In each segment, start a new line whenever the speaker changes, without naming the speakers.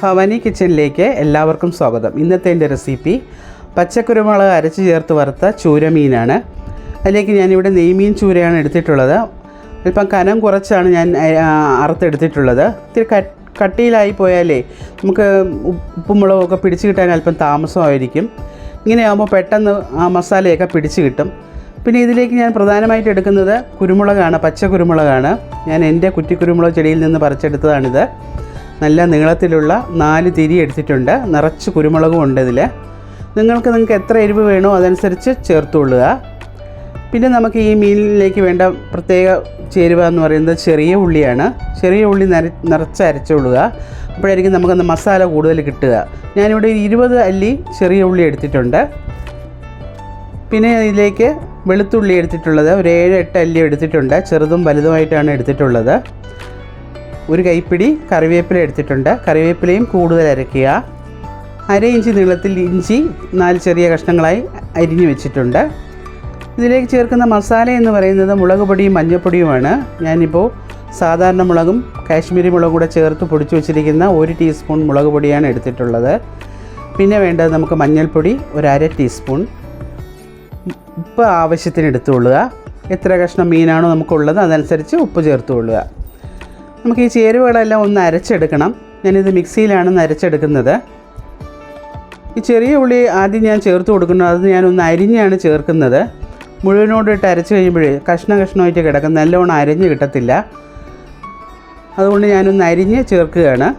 ഭവാനി കിച്ചണിലേക്ക് എല്ലാവർക്കും സ്വാഗതം. ഇന്നത്തെ എന്റെ റെസിപ്പി പച്ചക്കുരുമുളക് അരച്ച് ചേർത്ത് വറുത്ത ചൂരമീനാണ്. അതിലേക്ക് ഞാനിവിടെ നെയ്മീൻ ചൂരയാണ് എടുത്തിട്ടുള്ളത്. അല്പം കനം കുറച്ചാണ് ഞാൻ അറുത്തെടുത്തിട്ടുള്ളത്. ഇത്തിരി കട്ടിയിലായി പോയാലേ നമുക്ക് ഉപ്പും മുളകൊക്കെ പിടിച്ച് കിട്ടാൻ അല്പം താമസമായിരിക്കും. ഇങ്ങനെയാകുമ്പോൾ പെട്ടെന്ന് ആ മസാലയൊക്കെ പിടിച്ച് കിട്ടും. പിന്നെ ഇതിലേക്ക് ഞാൻ പ്രധാനമായിട്ട് എടുക്കുന്നത് കുരുമുളകാണ് പച്ച കുരുമുളകാണ്. ഞാൻ എന്റെ കുറ്റിക്കുരുമുളക് ചെടിയിൽ നിന്ന് പറിച്ചെടുത്തതാണിത്. നല്ല നീളത്തിലുള്ള നാല് തിരി എടുത്തിട്ടുണ്ട്. നിറച്ച് കുരുമുളകും ഉണ്ട് ഇതിൽ നിങ്ങൾക്ക് നിങ്ങൾക്ക് എത്ര എരിവ് വേണോ അതനുസരിച്ച് ചേർത്തുകൊള്ളുക. പിന്നെ നമുക്ക് ഈ മീനിലേക്ക് വേണ്ട പ്രത്യേക ചേരുവ എന്ന് പറയുന്നത് ചെറിയ ഉള്ളിയാണ്. ചെറിയ ഉള്ളി നര നിറച്ച് അരച്ചുകൊള്ളുക. അപ്പോഴായിരിക്കും നമുക്കൊന്ന് മസാല കൂടുതൽ കിട്ടുക. ഞാനിവിടെ ഇരുപത് അല്ലി ചെറിയ ഉള്ളി എടുത്തിട്ടുണ്ട്. പിന്നെ ഇതിലേക്ക് വെളുത്തുള്ളി എടുത്തിട്ടുള്ളത്. ഒരു ഏഴ് എട്ട് അല്ലി എടുത്തിട്ടുണ്ട്. ചെറുതും വലുതുമായിട്ടാണ് എടുത്തിട്ടുള്ളത്. ഒരു കൈപ്പിടി കറിവേപ്പില എടുത്തിട്ടുണ്ട്. കറിവേപ്പിലയും കൂടുതൽ അരയ്ക്കുക അര ഇഞ്ച് നീളത്തിൽ ഇഞ്ചി നാല് ചെറിയ കഷ്ണങ്ങളായി അരിഞ്ഞു വെച്ചിട്ടുണ്ട്. ഇതിലേക്ക് ചേർക്കുന്ന മസാല എന്ന് പറയുന്നത് മുളക് പൊടിയും മഞ്ഞൾപ്പൊടിയുമാണ്. ഞാനിപ്പോൾ സാധാരണ മുളകും കാശ്മീരി മുളകും കൂടെ ചേർത്ത് പൊടിച്ചു വെച്ചിരിക്കുന്ന ഒരു ടീസ്പൂൺ മുളക് പൊടിയാണ് എടുത്തിട്ടുള്ളത്. പിന്നെ വേണ്ടത് നമുക്ക് മഞ്ഞൾപ്പൊടി ഒരു അര ടീസ്പൂൺ. ഉപ്പ് ആവശ്യത്തിന് എടുത്തുകൊള്ളുക. എത്ര കഷ്ണം മീനാണോ നമുക്കുള്ളത് അതനുസരിച്ച് ഉപ്പ് ചേർത്തുകൊള്ളുക നമുക്ക് ഈ ചേരുവകളെല്ലാം ഒന്ന് അരച്ചെടുക്കണം. ഞാനിത് മിക്സിയിലാണ് അരച്ചെടുക്കുന്നത്. ഈ ചെറിയ ഉള്ളി ആദ്യം ഞാൻ ചേർത്ത് കൊടുക്കുന്നത് അത് ഞാനൊന്ന് അരിഞ്ഞാണ് ചേർക്കുന്നത്. മുഴുവനോടിട്ട് അരച്ച് കഴിയുമ്പോഴേ കഷ്ണം കഷ്ണമായിട്ട് കിടക്കും. നല്ലവണ്ണം അരിഞ്ഞ് കിട്ടത്തില്ല. അതുകൊണ്ട് ഞാനൊന്ന് അരിഞ്ഞ് ചേർക്കുകയാണ്.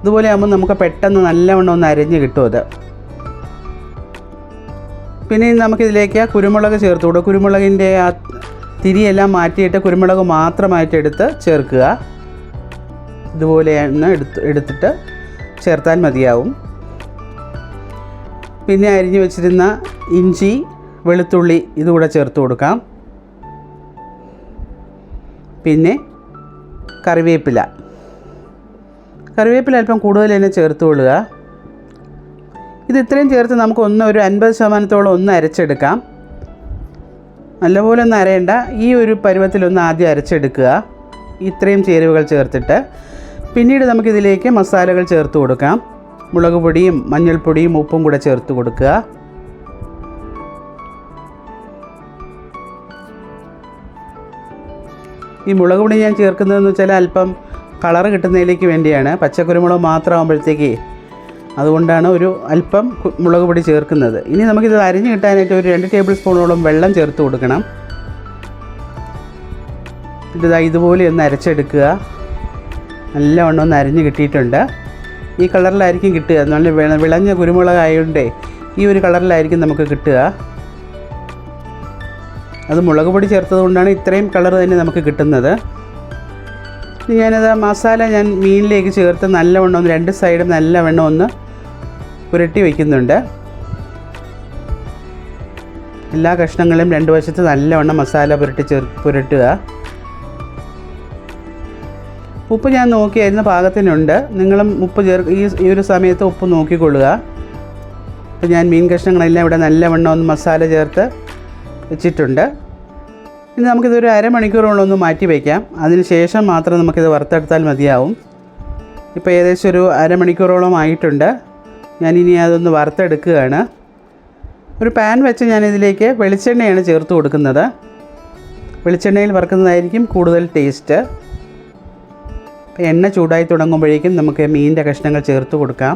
ഇതുപോലെ ആകുമ്പോൾ നമുക്ക് പെട്ടെന്ന് നല്ലവണ്ണം ഒന്ന് അരിഞ്ഞ് കിട്ടും അത്. പിന്നെ നമുക്കിതിലേക്ക് കുരുമുളക് ചേർത്ത് കൊടുക്കുക. കുരുമുളകിന്റെ ആ തിരിയെല്ലാം മാറ്റിയിട്ട് കുരുമുളക് മാത്രമായിട്ട് എടുത്ത് ചേർക്കുക. ഇതുപോലെയാണ് എടുത്ത് എടുത്തിട്ട് ചേർത്താൽ മതിയാവും. പിന്നെ അരിഞ്ഞു വെച്ചിരുന്ന ഇഞ്ചി വെളുത്തുള്ളി ഇതുകൂടെ ചേർത്ത് കൊടുക്കാം. പിന്നെ കറിവേപ്പില. കറിവേപ്പില അല്പം കൂടുതൽ തന്നെ ചേർത്ത് കൊള്ളുക. ഇത് ഇത്രയും ചേർത്ത് നമുക്ക് ഒന്ന് ഒരു അൻപത് ശതമാനത്തോളം ഒന്ന് അരച്ചെടുക്കാം. നല്ലപോലെ ഒന്ന് അരയണ്ട. ഈ ഒരു പരുവത്തിലൊന്ന് ആദ്യം അരച്ചെടുക്കുക. ഇത്രയും ചേരുവകൾ ചേർത്തിട്ട്. പിന്നീട് നമുക്കിതിലേക്ക് മസാലകൾ ചേർത്ത് കൊടുക്കാം. മുളക് പൊടിയും മഞ്ഞൾപ്പൊടിയും ഉപ്പും കൂടെ ചേർത്ത് കൊടുക്കുക. ഈ മുളക് പൊടി ഞാൻ ചേർക്കുന്നതെന്ന് വെച്ചാൽ അല്പം കളറ് കിട്ടുന്നതിലേക്ക് വേണ്ടിയാണ്. പച്ചക്കുരുമുളക് മാത്രമാകുമ്പോഴത്തേക്ക് അതുകൊണ്ടാണ് ഒരു അല്പം മുളക് പൊടി ചേർക്കുന്നത്. ഇനി നമുക്കിത് അരിഞ്ഞ് കിട്ടാനായിട്ട് ഒരു രണ്ട് ടേബിൾ സ്പൂണോളം വെള്ളം ചേർത്ത് കൊടുക്കണം. ഇത് ഇതാ ഇതുപോലെ ഒന്ന് അരച്ചെടുക്കുക. നല്ലവണ്ണം ഒന്ന് അരിഞ്ഞ് കിട്ടിയിട്ടുണ്ട്. ഈ കളറിലായിരിക്കും കിട്ടുക. നല്ല വിള- വിളഞ്ഞ കുരുമുളകായതുകൊണ്ടേ ഈ ഒരു കളറിലായിരിക്കും നമുക്ക് കിട്ടുക. അത് മുളക് പൊടി ചേർത്തത് കൊണ്ടാണ് ഇത്രയും കളർ തന്നെ നമുക്ക് കിട്ടുന്നത്. ഞാനത് മസാല ഞാൻ മീനിലേക്ക് ചേർത്ത് നല്ലവണ്ണം ഒന്ന് രണ്ട് സൈഡും നല്ലവണ്ണം ഒന്ന് പുരട്ടി വയ്ക്കുന്നുണ്ട് എല്ലാ കഷ്ണങ്ങളും രണ്ട് വശത്ത് നല്ലവണ്ണം മസാല പുരട്ടി ചേർ പുരട്ടുക. ഉപ്പ് ഞാൻ നോക്കിയായിരുന്നു പാകത്തിനുണ്ട്. നിങ്ങളും ഉപ്പ് ചേർ ഈ ഒരു സമയത്ത് ഉപ്പ് നോക്കിക്കൊള്ളുക. അപ്പോൾ ഞാൻ മീൻ കഷ്ണങ്ങളെല്ലാം ഇവിടെ നല്ലവണ്ണം ഒന്ന് മസാല ചേർത്ത് വെച്ചിട്ടുണ്ട്. ഇനി നമുക്കിതൊരു അരമണിക്കൂറോളം ഒന്ന് മാറ്റി വയ്ക്കാം അതിന് ശേഷം മാത്രം നമുക്കിത് വറുത്തെടുത്താൽ മതിയാവും. ഇപ്പോൾ ഏകദേശം ഒരു അരമണിക്കൂറോളം ആയിട്ടുണ്ട്. ഞാനിനി അതൊന്ന് വറുത്തെടുക്കുകയാണ്. ഒരു പാൻ വെച്ച് ഞാനിതിലേക്ക് വെളിച്ചെണ്ണയാണ് ചേർത്ത് കൊടുക്കുന്നത്. വെളിച്ചെണ്ണയിൽ വറുക്കുന്നതായിരിക്കും കൂടുതൽ ടേസ്റ്റ് എണ്ണ ചൂടായി തുടങ്ങുമ്പോഴേക്കും നമുക്ക് മീനിന്റെ കഷ്ണങ്ങൾ ചേർത്ത് കൊടുക്കാം.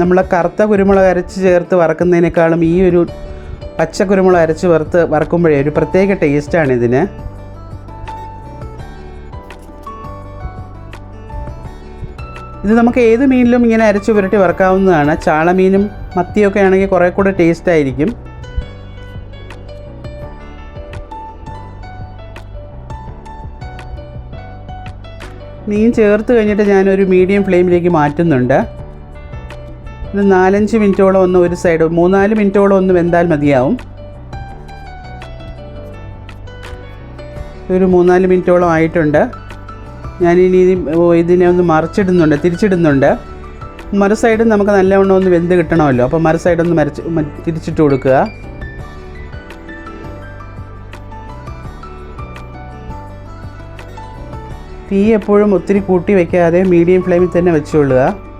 നമ്മൾ കറുത്ത കുരുമുളക് അരച്ച് ചേർത്ത് വറക്കുന്നതിനേക്കാളും ഈ ഒരു പച്ച കുരുമുളക് അരച്ച് വറുത്ത് വറക്കുമ്പോഴേ ഒരു പ്രത്യേക ടേസ്റ്റാണ് ഇതിന്. ഇത് നമുക്ക് ഏത് മീനിലും ഇങ്ങനെ അരച്ച് പുരട്ടി വറക്കാവുന്നതാണ്. ചാളമീനും മത്തിയൊക്കെ ആണെങ്കിൽ കുറേ കൂടെ ടേസ്റ്റ് ആയിരിക്കും. മീൻ ചേർത്ത് കഴിഞ്ഞിട്ട് ഞാനൊരു മീഡിയം ഫ്ലെയിമിലേക്ക് മാറ്റുന്നുണ്ട്. ഇത് നാലഞ്ച് മിനിറ്റോളം ഒന്ന് ഒരു സൈഡ് മൂന്നാൽ മിനിറ്റോളം ഒന്ന് വെന്താൽ മതിയാവും. ഒരു മൂന്നാൽ മിനിറ്റോളം ആയിട്ടുണ്ട്. ഞാനിനി ഇത് ഇതിനെ ഒന്ന് മറിച്ചിടുന്നുണ്ട് തിരിച്ചിടുന്നുണ്ട്. മറു സൈഡും നമുക്ക് നല്ലവണ്ണം ഒന്ന് വെന്ത് കിട്ടണമല്ലോ. അപ്പോൾ മറു സൈഡൊന്ന് മരച്ച് തിരിച്ചിട്ട് കൊടുക്കുക. തീ എപ്പോഴും ഒത്തിരി കൂട്ടി വയ്ക്കാതെ മീഡിയം ഫ്ലെയിമിൽ തന്നെ വെച്ചുകൊള്ളുക.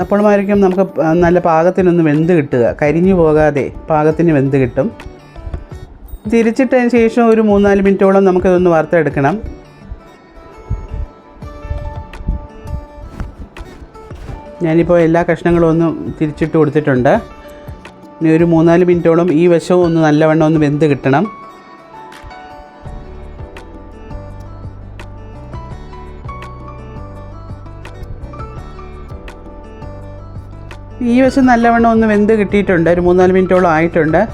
അപ്പോഴുമായിരിക്കും നമുക്ക് നല്ല പാകത്തിനൊന്ന് വെന്ത് കിട്ടുക. കരിഞ്ഞു പോകാതെ പാകത്തിന് വെന്ത് കിട്ടും. തിരിച്ചിട്ടതിന് ശേഷം ഒരു മൂന്നാൽ മിനിറ്റോളം നമുക്കിതൊന്ന് വറുത്തെടുക്കണം. ഞാനിപ്പോൾ എല്ലാ കഷ്ണങ്ങളും ഒന്ന് തിരിച്ചിട്ട് കൊടുത്തിട്ടുണ്ട്. ഇനി ഒരു മൂന്നാൽ മിനിറ്റോളം ഈ വശവും ഒന്ന് നല്ലവണ്ണം ഒന്ന് വെന്ത് കിട്ടണം. ഈ വശം നല്ലവണ്ണം ഒന്ന് വെന്ത് കിട്ടിയിട്ടുണ്ട്. ഒരു മൂന്നാൽ മിനിറ്റോളം ആയിട്ടുണ്ട്.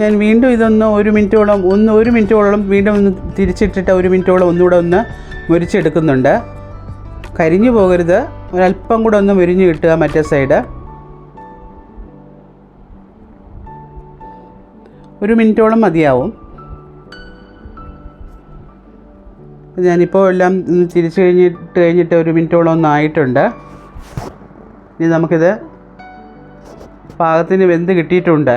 ഞാൻ വീണ്ടും ഇതൊന്ന് ഒരു മിനിറ്റോളം ഒന്ന് ഒരു മിനിറ്റോളം വീണ്ടും ഒന്ന് തിരിച്ചിട്ടിട്ട് ഒരു മിനിറ്റോളം ഒന്നുകൂടെ ഒന്ന് മുരിച്ചെടുക്കുന്നുണ്ട്. കരിഞ്ഞു പോകരുത്. ഒരല്പം കൂടെ ഒന്ന് മുരിഞ്ഞ് കിട്ടുക മറ്റേ സൈഡ്. ഒരു മിനിറ്റോളം മതിയാവും. ഞാനിപ്പോൾ എല്ലാം തിരിച്ചു കഴിഞ്ഞിട്ട് കഴിഞ്ഞിട്ട് ഒരു മിനിറ്റോളം ഒന്നായിട്ടുണ്ട് ഇനി നമുക്കിത് പാകത്തിന് വെന്ത് കിട്ടിയിട്ടുണ്ട്.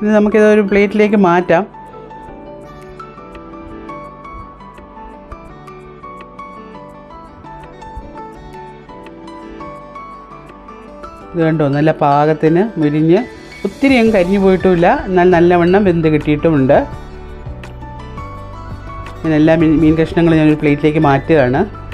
ഇനി നമുക്കിത് ഒരു പ്ലേറ്റിലേക്ക് മാറ്റാം. ഇത് കണ്ടോ നല്ല പാകത്തിന് മുരിഞ്ഞ് ഒത്തിരി അങ്ങ് കരിഞ്ഞു പോയിട്ടുമില്ല. എന്നാൽ നല്ലവണ്ണം വെന്ത് കിട്ടിയിട്ടുമുണ്ട്. ഞാൻ എല്ലാ മീൻ മീൻ കഷ്ണങ്ങളും ഞാനൊരു പ്ലേറ്റിലേക്ക് മാറ്റുകയാണ്.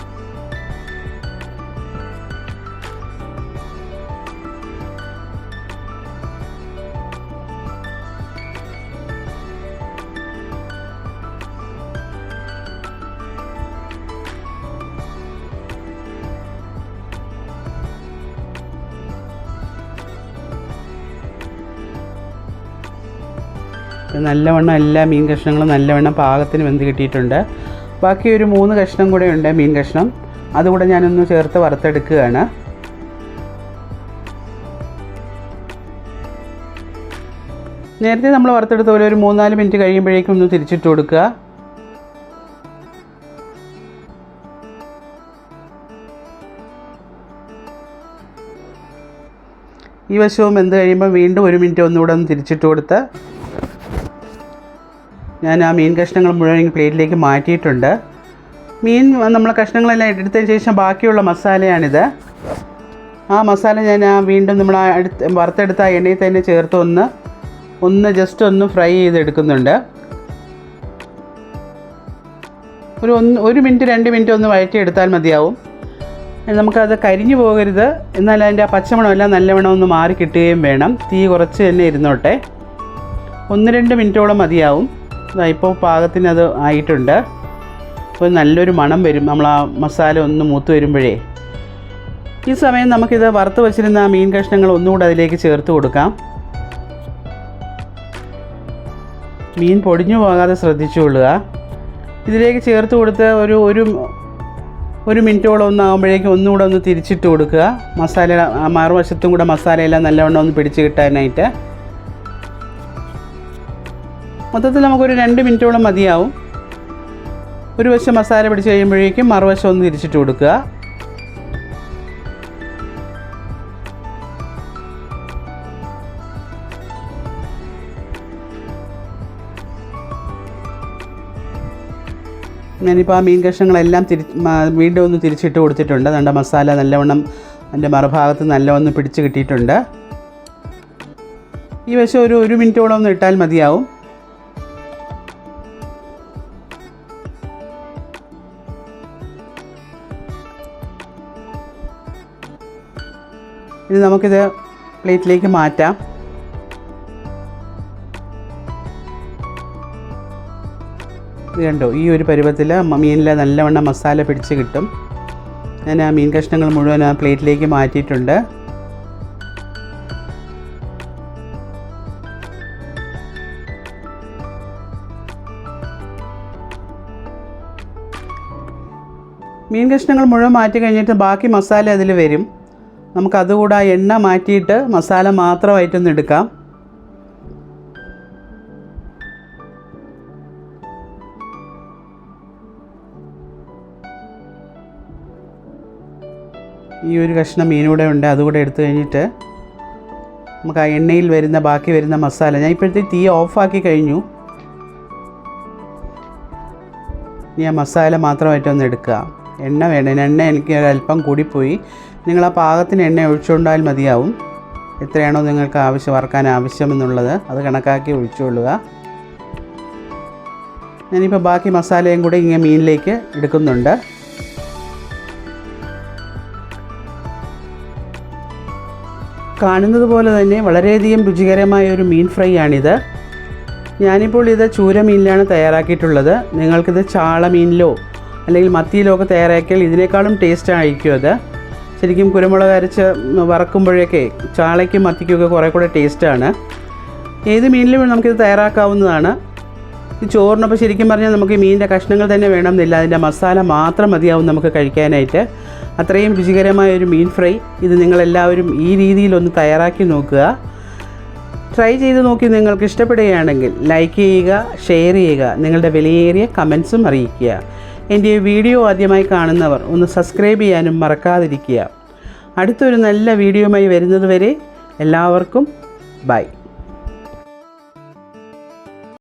നല്ലവണ്ണം എല്ലാ മീൻ കഷ്ണങ്ങളും നല്ലവണ്ണം പാകത്തിന് വെന്ത് കിട്ടിയിട്ടുണ്ട്. ബാക്കി ഒരു മൂന്ന് കഷ്ണം കൂടെ ഉണ്ട് മീൻ കഷ്ണം. അതുകൂടെ ഞാനൊന്ന് ചേർത്ത് വറുത്തെടുക്കുകയാണ്. നേരത്തെ നമ്മൾ വറുത്തെടുത്ത പോലെ ഒരു മൂന്നാൽ മിനിറ്റ് കഴിയുമ്പോഴേക്കും ഒന്ന് തിരിച്ചിട്ട് കൊടുക്കുക. ഈ വശവും വെന്ത് കഴിയുമ്പോൾ വീണ്ടും ഒരു മിനിറ്റ് ഒന്നുകൂടെ ഒന്ന് തിരിച്ചിട്ട് കൊടുത്ത് ഞാൻ ആ മീൻ കഷ്ണങ്ങൾ മുഴുവൻ പ്ലേറ്റിലേക്ക് മാറ്റിയിട്ടുണ്ട്. മീൻ നമ്മൾ കഷ്ണങ്ങളെല്ലാം എടുത്തതിന് ശേഷം ബാക്കിയുള്ള മസാലയാണിത്. ആ മസാല ഞാൻ ആ വീണ്ടും നമ്മൾ അടുത്ത് വറുത്തെടുത്ത എണ്ണയിൽ തന്നെ ചേർത്ത് ഒന്ന് ഒന്ന് ജസ്റ്റ് ഒന്ന് ഫ്രൈ ചെയ്തെടുക്കുന്നുണ്ട്. ഒരു ഒന്ന് ഒരു മിനിറ്റ് രണ്ട് മിനിറ്റ് ഒന്ന് വഴറ്റിയെടുത്താൽ മതിയാവും. നമുക്കത് കരിഞ്ഞു പോകരുത്. എന്നാൽ അതിന്റെ ആ പച്ചമണമെല്ലാം നല്ലവണ്ണം ഒന്ന് മാറി കിട്ടുകയും വേണം. തീ കുറച്ച് തന്നെ ഇരുന്നോട്ടെ. ഒന്ന് രണ്ട് മിനിറ്റോളം മതിയാവും. ഇപ്പോൾ പാകത്തിന് അത് ആയിട്ടുണ്ട്. അപ്പോൾ നല്ലൊരു മണം വരും. നമ്മൾ ആ മസാല ഒന്ന് മൂത്ത് വരുമ്പോഴേ. ഈ സമയം നമുക്കിത് വറുത്ത് വച്ചിരുന്ന മീൻ കഷ്ണങ്ങൾ ഒന്നുകൂടെ അതിലേക്ക് ചേർത്ത് കൊടുക്കാം. മീൻ പൊടിഞ്ഞു പോകാതെ ശ്രദ്ധിച്ചുകൊള്ളുക. ഇതിലേക്ക് ചേർത്ത് കൊടുത്ത് ഒരു ഒരു ഒരു മിനിറ്റോളം ഒന്ന് ആകുമ്പോഴേക്കും ഒന്നുകൂടെ ഒന്ന് തിരിച്ചിട്ട് കൊടുക്കുക. മസാല മറുവശത്തും കൂടെ മസാലയെല്ലാം നല്ലവണ്ണം ഒന്ന് പിടിച്ച് കിട്ടാനായിട്ട്. മൊത്തത്തിൽ നമുക്കൊരു രണ്ട് മിനിറ്റോളം മതിയാവും. ഒരു വശം മസാല പിടിച്ച് കഴിയുമ്പോഴേക്കും മറുവശം ഒന്ന് തിരിച്ചിട്ട് കൊടുക്കുക. ഞാനിപ്പോൾ ആ മീൻ കഷ്ണങ്ങളെല്ലാം തിരി വീണ്ടും ഒന്ന് തിരിച്ചിട്ട് കൊടുത്തിട്ടുണ്ട്. അതുകൊണ്ട് മസാല നല്ലവണ്ണം അതിന്റെ മറുഭാഗത്ത് നല്ലവണ്ണം പിടിച്ച് കിട്ടിയിട്ടുണ്ട്. ഈ വശം ഒരു ഒരു മിനിറ്റോളം ഒന്ന് ഇട്ടാൽ മതിയാവും. ഇനി നമുക്കിത് പ്ലേറ്റിലേക്ക് മാറ്റാം. കണ്ടോ ഈ ഒരു പരുവത്തിൽ മീനിൽ നല്ലവണ്ണം മസാല പിടിച്ച് കിട്ടും. ഞാൻ ആ മീൻ കഷ്ണങ്ങൾ മുഴുവൻ ആ പ്ലേറ്റിലേക്ക് മാറ്റിയിട്ടുണ്ട്. മീൻ കഷ്ണങ്ങൾ മുഴുവൻ മാറ്റി കഴിഞ്ഞിട്ട് ബാക്കി മസാല അതിൽ വരും. നമുക്ക് അതുകൂടെ ആ എണ്ണ മാറ്റിയിട്ട് മസാല മാത്രമായിട്ടൊന്ന് എടുക്കാം. ഈ ഒരു കഷ്ണം മീനൂടെ ഉണ്ട് അതുകൂടെ എടുത്തു കഴിഞ്ഞിട്ട് നമുക്ക് ആ എണ്ണയിൽ വരുന്ന ബാക്കി വരുന്ന മസാല. ഞാൻ ഇപ്പോഴത്തെ തീ ഓഫാക്കി കഴിഞ്ഞു. ഇനി ആ മസാല മാത്രമായിട്ടൊന്ന് എടുക്കുക. എണ്ണ വേണം. എണ്ണ എനിക്ക് അല്പം കൂടിപ്പോയി. നിങ്ങൾ ആ പാകത്തിന് എണ്ണ ഒഴിച്ചുകൊണ്ടാൽ മതിയാവും. എത്രയാണോ നിങ്ങൾക്ക് ആവശ്യം വറക്കാൻ ആവശ്യമെന്നുള്ളത് അത് കണക്കാക്കി ഒഴിച്ചുകൊള്ളുക. ഞാനിപ്പോൾ ബാക്കി മസാലയും കൂടി ഇങ്ങനെ മീനിലേക്ക് എടുക്കുന്നുണ്ട്. കാണുന്നത് പോലെ തന്നെ വളരെയധികം രുചികരമായ ഒരു മീൻ ഫ്രൈ ആണിത് ഞാനിപ്പോൾ ഇത് ചൂര മീനിലാണ് തയ്യാറാക്കിയിട്ടുള്ളത്. നിങ്ങൾക്കിത് ചാള മീനിലോ അല്ലെങ്കിൽ മത്തിയിലോ ഒക്കെ തയ്യാറാക്കിയാൽ ഇതിനേക്കാളും ടേസ്റ്റ് ആയിരിക്കും അത്. ശരിക്കും കുരുമുളക് അരച്ച് വറക്കുമ്പോഴൊക്കെ ചാളയ്ക്കും മത്തിക്കൊക്കെ കുറേ കൂടെ ടേസ്റ്റാണ്. ഏത് മീനിലും നമുക്കിത് തയ്യാറാക്കാവുന്നതാണ്. ഈ ചോറിനൊപ്പം ശരിക്കും പറഞ്ഞാൽ നമുക്ക് മീനിന്റെ കഷ്ണങ്ങൾ തന്നെ വേണമെന്നില്ല. അതിന്റെ മസാല മാത്രം മതിയാവും നമുക്ക് കഴിക്കാനായിട്ട്. അത്രയും രുചികരമായ ഒരു മീൻ ഫ്രൈ ഇത് നിങ്ങളെല്ലാവരും ഈ രീതിയിലൊന്ന് തയ്യാറാക്കി നോക്കുക. ട്രൈ ചെയ്ത് നോക്കി നിങ്ങൾക്ക് ഇഷ്ടപ്പെടുകയാണെങ്കിൽ ലൈക്ക് ചെയ്യുക ഷെയർ ചെയ്യുക നിങ്ങളുടെ വിലയേറിയ കമൻസും അറിയിക്കുക. എന്റെ വീഡിയോ ആദ്യമായി കാണുന്നവർ ഒന്ന് സബ്സ്ക്രൈബ് ചെയ്യാനും മറക്കാതിരിക്കുക. അടുത്തൊരു നല്ല വീഡിയോയുമായി വരുന്നതുവരെ എല്ലാവർക്കും ബൈ.